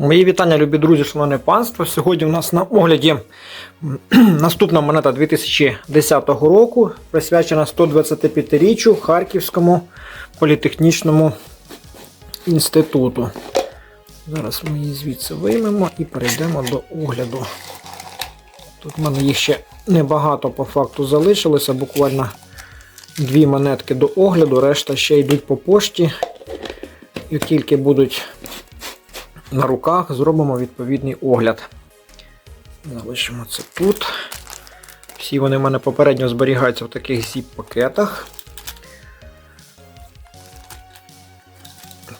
Мої вітання, любі друзі, шановне панство. Сьогодні у нас на огляді наступна монета 2010 року, присвячена 125-річчю Харківському політехнічному інституту. Зараз ми її звідси виймемо і перейдемо до огляду. Тут в мене їх ще небагато по факту залишилося, буквально дві монетки до огляду, решта ще йдуть по пошті. І тільки будуть на руках, зробимо відповідний огляд. Залишимо це тут. Всі вони в мене попередньо зберігаються в таких зіп-пакетах.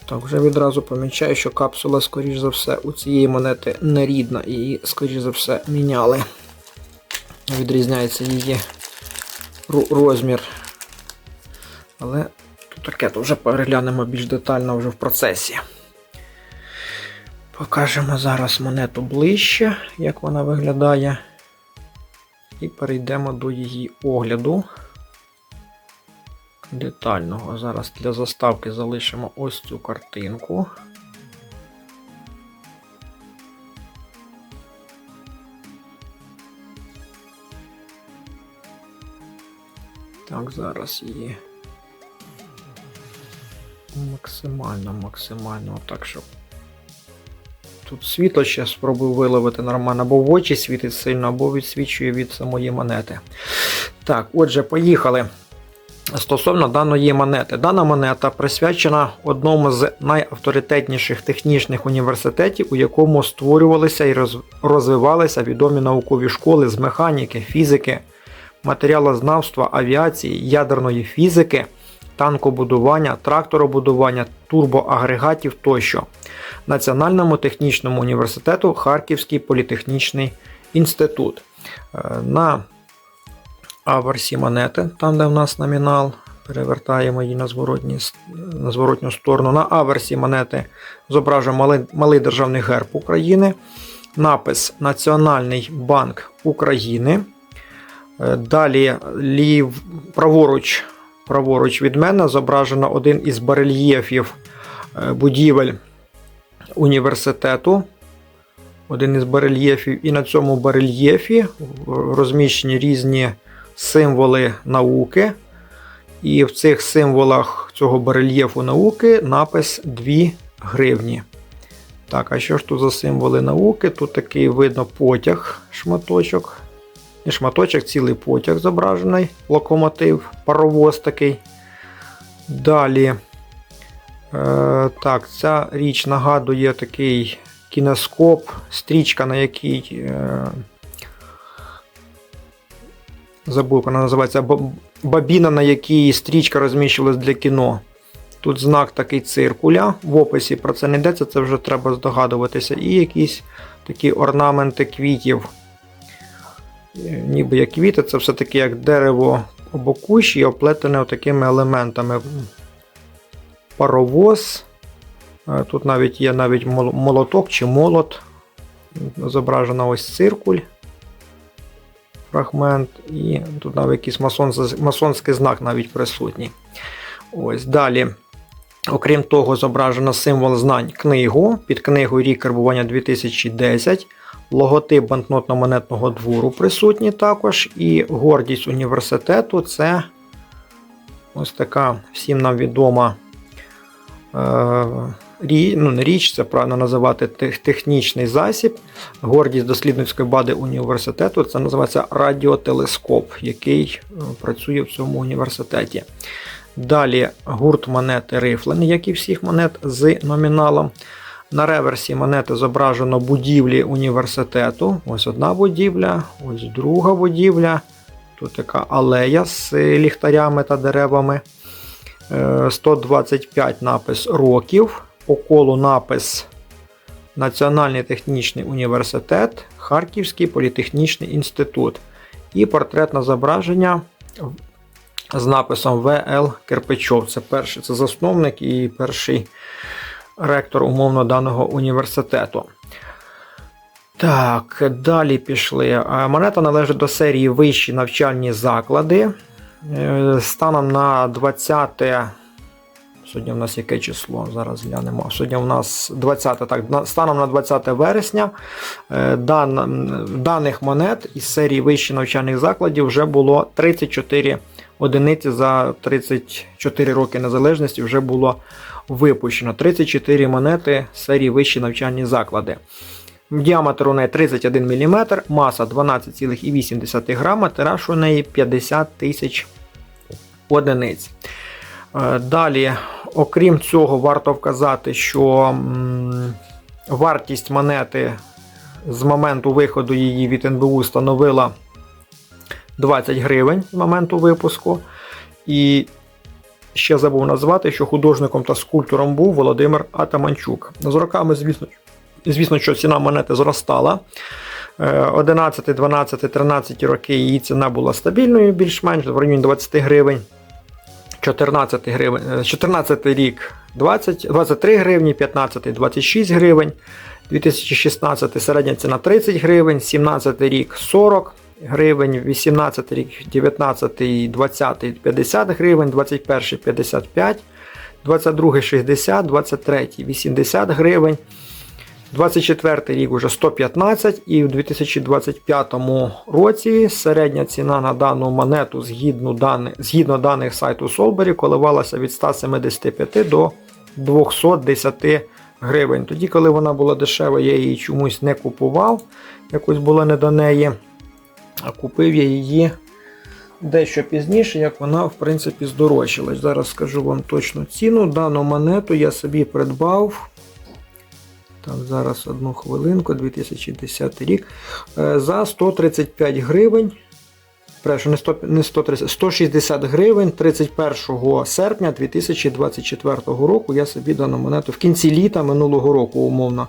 Так, вже відразу помічаю, що капсула, скоріш за все, у цієї монети не рідна, і скоріш за все, міняли. Відрізняється її розмір. Але тут таке то вже переглянемо більш детально вже в процесі. Покажемо зараз монету ближче, як вона виглядає. І перейдемо до її огляду детального. Зараз для заставки залишимо ось цю картинку. Так, зараз її максимально, максимально так, щоб Тут світло ще спробую виловити нормально, або в очі світить сильно, або відсвічує від самої монети. Так, отже, поїхали. Стосовно даної монети. Дана монета присвячена одному з найавторитетніших технічних університетів, у якому створювалися і розвивалися відомі наукові школи з механіки, фізики, матеріалознавства, авіації, ядерної фізики, танкобудування, тракторобудування, турбоагрегатів тощо. Національному технічному університету Харківський політехнічний інститут. Е, На аверсі монети, там де в нас номінал, перевертаємо її на, зворотні, на зворотню сторону. На аверсі монети зображує малий, малий державний герб України, напис Національний банк України. Е, Далі лів, праворуч, праворуч від мене зображено один із барельєфів е, будівель університету. Один із барельєфів, і на цьому барельєфі розміщені різні символи науки. І в цих символах цього барельєфу науки напис 2 гривні. Так, а що ж тут за символи науки? Тут такий видно потяг, шматочок. Не шматочок, цілий потяг зображений, локомотив, паровоз такий. Далі. Е, так, ця річ нагадує такий кінескоп, стрічка, на якій. Е, забув, вона називається. Бабіна, на якій стрічка розміщувалась для кіно. Тут знак такий циркуля. В описі про це не йдеться, це вже треба здогадуватися. І якісь такі орнаменти квітів. Ніби як квіти, це все-таки як дерево або кущ і оплетене такими елементами паровоз. Е, Тут навіть є навіть молоток чи молот. Зображено ось циркуль. Фрагмент. І тут навіть якийсь масон- масонський знак навіть присутній. Ось далі. Окрім того, зображено символ знань книгу. Під книгою рік карбування 2010. Логотип банкнотно-монетного двору присутній також. І гордість університету це ось така всім нам відома е, рі, ну, річ, це правильно називати технічний засіб. Гордість дослідницької бади університету це називається радіотелескоп, який е, працює в цьому університеті. Далі гурт монети рифлений, як і всіх монет з номіналом. На реверсі монети зображено будівлі університету. Ось одна будівля, ось друга будівля. Тут така алея з ліхтарями та деревами. Е, 125 напис років. По колу напис Національний технічний університет, Харківський політехнічний інститут. І портретне зображення з написом В.Л. Кирпичов. Це перший це засновник і перший ректор умовно даного університету. Так, далі пішли. Монета належить до серії вищі навчальні заклади. Е, Станом на 20 Сьогодні в нас яке число? Зараз глянемо. Сьогодні у нас 20, так, станом на 20 вересня е, дан, даних монет із серії вищих навчальних закладів вже було 34 одиниці за 34 роки незалежності вже було випущено. 34 монети серії вищі навчальні заклади. Діаметр у неї 31 мм, маса 12,8 грама, тираж у неї 50 тисяч одиниць. Е, Далі, окрім цього, варто вказати, що вартість монети з моменту виходу її від НБУ становила 20 гривень з моменту випуску. І ще забув назвати, що художником та скульптором був Володимир Атаманчук. З роками, звісно, звісно, що ціна монети зростала. Е, 11, 12, 13 роки її ціна була стабільною, більш-менш в районі 20 гривень. 14 гривень, е, 14 рік 20, 23 гривні, 15 26 гривень, 2016 середня ціна 30 гривень, 17 рік 40 гривень, 18 рік 19 20 50 гривень, 21 55, 22 60, 23 80 гривень. 24 рік уже 115 і в 2025 році середня ціна на дану монету згідно даних, згідно даних сайту Solberry коливалася від 175 до 210 гривень. Тоді, коли вона була дешева, я її чомусь не купував, якось було не до неї. А купив я її дещо пізніше, як вона в принципі здорожчилась. Зараз скажу вам точну ціну. Дану монету я собі придбав. Так, зараз одну хвилинку, 2010 рік. Е, За 135 гривень. Прошу, не 100, не 130, 160 гривень 31 серпня 2024 року я собі дану монету в кінці літа минулого року, умовно,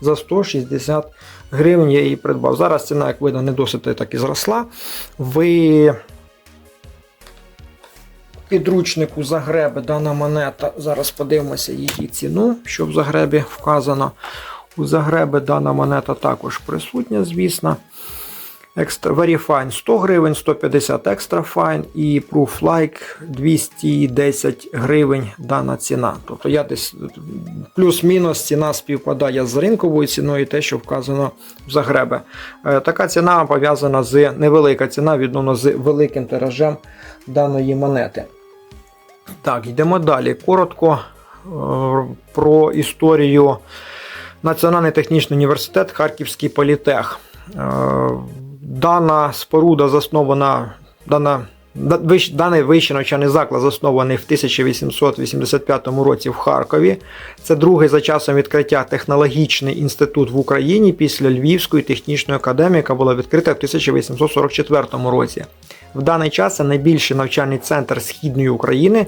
за 160 гривень я її придбав. Зараз ціна, як видно, не досить так і зросла. В підручнику Загреби дана монета. Зараз подивимося її ціну, що в Загребі вказано. У Загреби дана монета також присутня, звісно. Extra, Very Fine 100 гривень, 150 Extra Fine і Proof Like 210 гривень дана ціна. Тобто я десь плюс-мінус ціна співпадає з ринковою ціною, те, що вказано в Загребе. Е, Така ціна пов'язана з невелика ціна відносно з великим тиражем даної монети. Так, йдемо далі. Коротко е, про історію Національний технічний університет Харківський політех. Дана споруда заснована, дана, вищ- даний вищий навчальний заклад заснований в 1885 році в Харкові. Це другий за часом відкриття технологічний інститут в Україні після Львівської технічної академії, яка була відкрита в 1844 році. В даний час це найбільший навчальний центр Східної України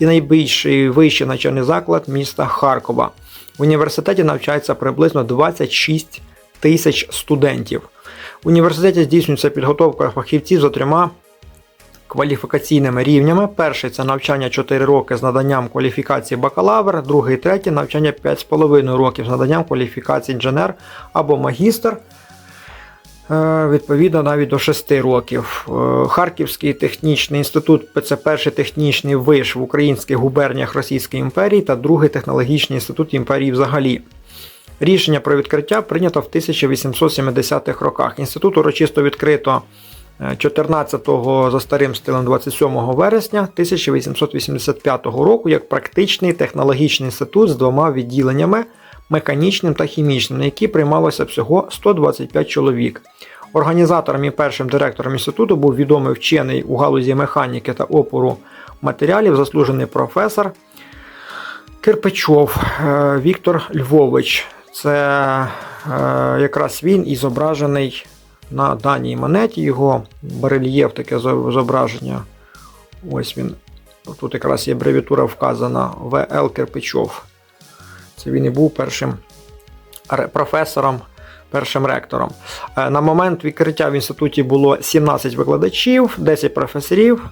і найбільший вищий навчальний заклад міста Харкова. В університеті навчається приблизно 26 тисяч студентів. Університеті здійснюється підготовка фахівців за трьома кваліфікаційними рівнями. Перший це навчання 4 роки з наданням кваліфікації бакалавр, другий, третій навчання 5,5 років з наданням кваліфікації інженер або магістр. Е, Відповідно, навіть до 6 років. Е, Харківський технічний інститут це перший технічний виш в українських губерніях Російської імперії та другий технологічний інститут імперії взагалі. Рішення про відкриття прийнято в 1870-х роках. Інститут урочисто відкрито е, 14-го за старим стилем 27 вересня 1885 року як практичний технологічний інститут з двома відділеннями механічним та хімічним, на які приймалося всього 125 чоловік. Організатором і першим директором інституту був відомий вчений у галузі механіки та опору матеріалів, заслужений професор Кирпичов е, Віктор Львович. Це е, якраз він і зображений на даній монеті. Його барельєф, таке зображення. Ось він. Тут якраз є абревіатура вказана В.Л. Кирпичов. Це він і був першим професором, першим ректором. Е, На момент відкриття в інституті було 17 викладачів, 10 професорів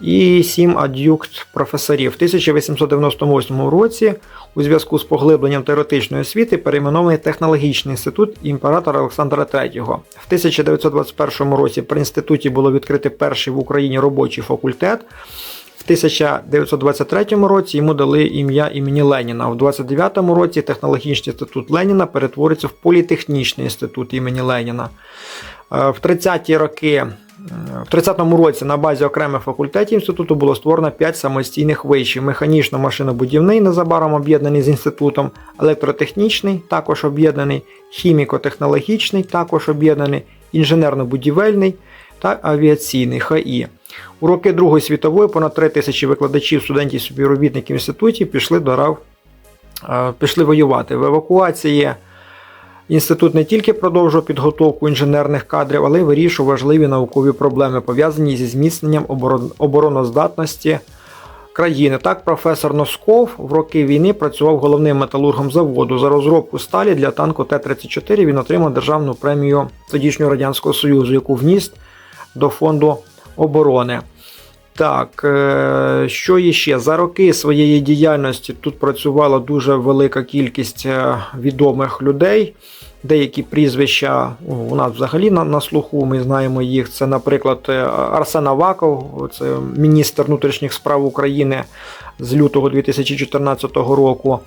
і 7 ад'юкт професорів. В 1898 році у зв'язку з поглибленням теоретичної освіти перейменований технологічний інститут імператора Олександра III. В 1921 році при інституті було відкрити перший в Україні робочий факультет. В В 1923 році йому дали ім'я імені Леніна. У 29 році технологічний інститут Леніна перетвориться в політехнічний інститут імені Леніна. Е, В 30-ті роки, в 30-му році на базі окремих факультетів інституту було створено 5 самостійних вишів: механічно-машинобудівний, незабаром об'єднаний з інститутом, електротехнічний, також об'єднаний, хіміко-технологічний, також об'єднаний, інженерно-будівельний та авіаційний ХАІ. У роки Другої світової понад 3 тисячі викладачів, студентів співробітників інститутів пішли до РАВ, е, пішли воювати. В евакуації інститут не тільки продовжував підготовку інженерних кадрів, але й вирішував важливі наукові проблеми, пов'язані зі зміцненням обороноздатності країни. Так, професор Носков в роки війни працював головним металургом заводу. За розробку сталі для танку Т-34 він отримав державну премію тодішнього Радянського Союзу, яку вніс до фонду оборони. Так, е, що іще? За роки своєї діяльності тут працювала дуже велика кількість е, відомих людей. Деякі прізвища у нас взагалі на, на слуху, ми знаємо їх. Це, наприклад, е, Арсен Аваков, це міністр внутрішніх справ України з лютого 2014 року.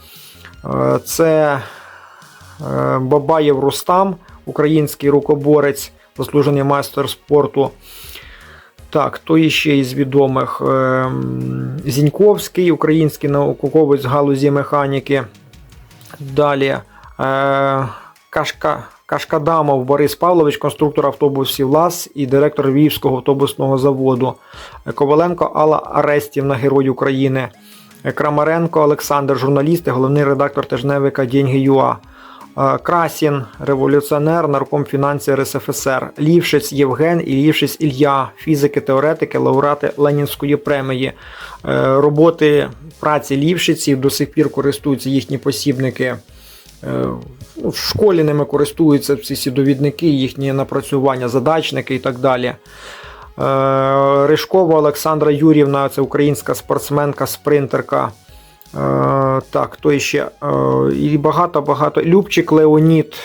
Це Бабаєв Рустам, український рукоборець, заслужений майстер спорту. Так, хто іще із відомих? Ем, Зіньковський, український науковець галузі механіки. Далі е, Кашка, Кашкадамов Борис Павлович, конструктор автобусів ЛАЗ і директор Львівського автобусного заводу. Коваленко Алла Арестівна, Герой України. Крамаренко Олександр, журналіст і головний редактор тижневика Деньги.ua. Е, Красін, революціонер, нарком фінансів РСФСР, Лівшиць Євген і Лівшиць Ілля, фізики, теоретики, лауреати Ленінської премії. Е, Роботи праці Лівшиців до сих пір користуються їхні посібники. Е, ну, В школі ними користуються всі ці довідники, їхні напрацювання, задачники і так далі. Ришкова Олександра Юрівна, це українська спортсменка, спринтерка. Е, Так, хто іще? Е, І багато-багато. Любчик Леонід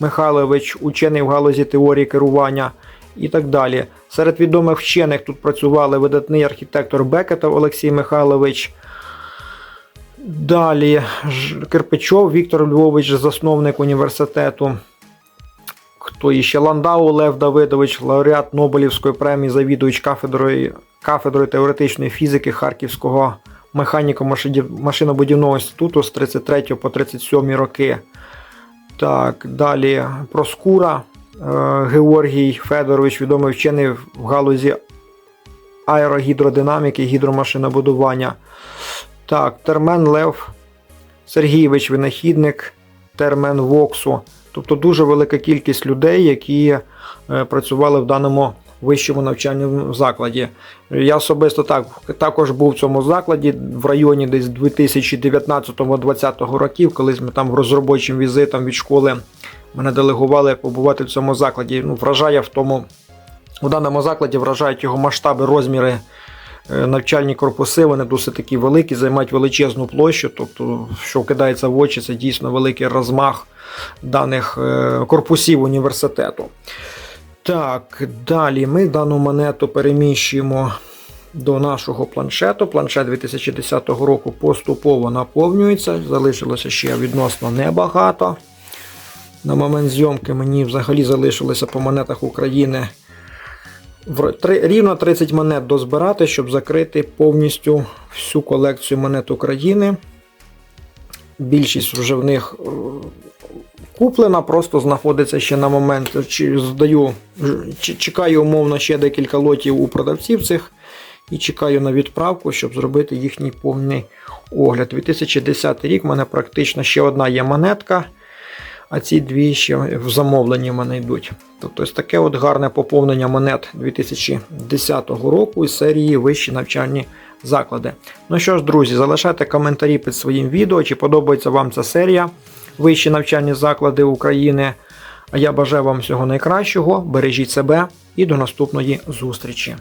Михайлович, учений в галузі теорії керування і так далі. Серед відомих вчених тут працювали видатний архітектор Бекетов Олексій Михайлович. Далі Кирпичов Віктор Львович, засновник університету. Хто іще? Ландау Лев Давидович, лауреат Нобелівської премії, завідувач кафедрою, кафедрою теоретичної фізики Харківського механіко-машинобудівного інституту з 33 по 37 роки. Так, далі Проскура е, Георгій Федорович, відомий вчений в галузі аерогідродинаміки гідромашинобудування. Так, Термен Лев Сергійович, винахідник Термен Воксу. Тобто дуже велика кількість людей, які е, працювали в даному вищому навчальному закладі. Я особисто так, також був в цьому закладі в районі десь 2019-2020 років, колись ми там розробочим візитом від школи мене делегували побувати в цьому закладі. Ну, вражає в тому, у даному закладі вражають його масштаби, розміри. Е, Навчальні корпуси вони досить такі великі, займають величезну площу. Тобто, що кидається в очі, це дійсно великий розмах даних е, корпусів університету. Так, далі ми дану монету переміщуємо до нашого планшету. Планшет 2010 року поступово наповнюється. Залишилося ще відносно небагато. На момент зйомки мені взагалі залишилося по монетах України рівно 30 монет дозбирати, щоб закрити повністю всю колекцію монет України. Більшість вже в них е, куплена, просто знаходиться ще на момент. Здаю, чекаю умовно ще декілька лотів у продавців цих і чекаю на відправку, щоб зробити їхній повний огляд. 2010 рік в мене практично ще одна є монетка, а ці дві ще в замовленні в мене йдуть. Тобто ось таке от гарне поповнення монет 2010 року із серії вищі навчальні заклади. Ну що ж, друзі, залишайте коментарі під своїм відео, чи подобається вам ця серія Вищі навчальні заклади України. А я бажаю вам всього найкращого, бережіть себе і до наступної зустрічі.